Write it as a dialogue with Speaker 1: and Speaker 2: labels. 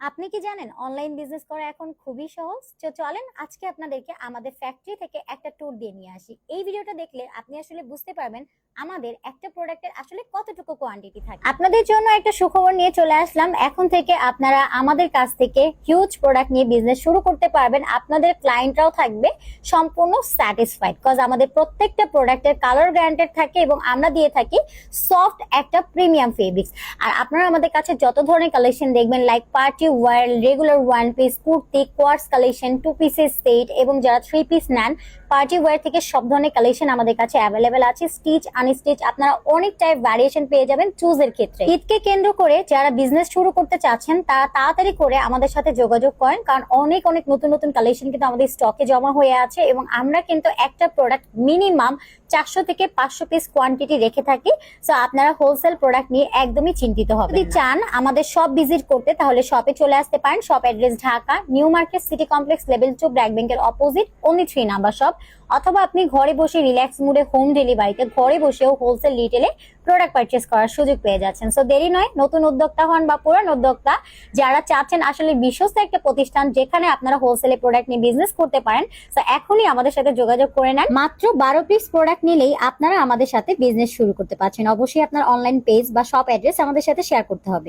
Speaker 1: আপনি কি জানেন অনলাইন বিজনেস করা এখন খুবই সহজ? তো চলেন আজকে আপনাদেরকে আমাদের ফ্যাক্টরি থেকে একটা ট্যুর দিয়ে নিয়ে আসি। এই ভিডিওটা দেখলে আপনি আসলে বুঝতে পারবেন আমাদের একটা প্রোডাক্টের আসলে কতটুকু কোয়ান্টিটি থাকে। আপনাদের জন্য একটা সুখবর নিয়ে চলে আসলাম। এখন থেকে আপনারা আমাদের কাছ থেকে হিউজ প্রোডাক্ট নিয়ে বিজনেস শুরু করতে পারবেন। আপনাদের ক্লায়েন্টরাও থাকবে সম্পূর্ণ স্যাটিসফাইড কজ আমাদের প্রত্যেকটা প্রোডাক্টের কালার গ্যারান্টেড থাকে এবং আমরা দিয়ে থাকি সফট একটা প্রিমিয়াম ফেব্রিক্স আর আপনারা আমাদের কাছে যত ধরনের কালেকশন দেখবেন like party wear regular one piece kurti quartz collection two পিসের সেট এবং যারা থ্রি পিস নেন পার্টি থেকে সব ধরনের কালেকশন আমাদের কাছে অ্যাভেলেবেল আছে। স্টিচ আনস্টিচ আপনারা অনেক টাইপ ভ্যারিয়েশন পেয়ে যাবেন চুজের ক্ষেত্রে। ঈদকে কেন্দ্র করে যারা বিজনেস শুরু করতে চাচ্ছেন, তারা তাড়াতাড়ি করে আমাদের সাথে যোগাযোগ করেন, কারণ অনেক অনেক নতুন নতুন কালেকশন কিন্তু আমাদের স্টকে জমা হয়ে আছে এবং আমরা কিন্তু একটা প্রোডাক্ট মিনিমাম চারশো থেকে পাঁচশো পিস কোয়ান্টিটি রেখে থাকি। সো আপনারা হোলসেল প্রোডাক্ট নিয়ে একদমই চিন্তিত হবে যদি চান আমাদের সব ভিজিট করতে, তাহলে শপে চলে আসতে পারেন। Shop address Dhaka new market city complex level two BRAC ব্যাংকের opposite only three number shop অথবা আপনি ঘরে বসে রিল্যাক্স মুডে হোম ডেলিভারিতে ঘরে বসেও হোলসেল রিটেলে প্রোডাক্ট পারচেস করার সুযোগ পেয়ে যাচ্ছেন। সো দেরি নয়, নতুন উদ্যোক্তা হন বা পুরান উদ্যোক্তা, যারা চাচ্ছেন আসলে বিশ্বস্ত একটা প্রতিষ্ঠান যেখানে আপনারা হোলসেলে প্রোডাক্ট নিয়ে বিজনেস করতে পারেন তো এখনই আমাদের সাথে যোগাযোগ করে নেন। মাত্র বারো পিস প্রোডাক্ট নিলেই আপনারা আমাদের সাথে বিজনেস শুরু করতে পারছেন। অবশ্যই আপনার অনলাইন পেজ বা শপ অ্যাড্রেস আমাদের সাথে শেয়ার করতে হবে।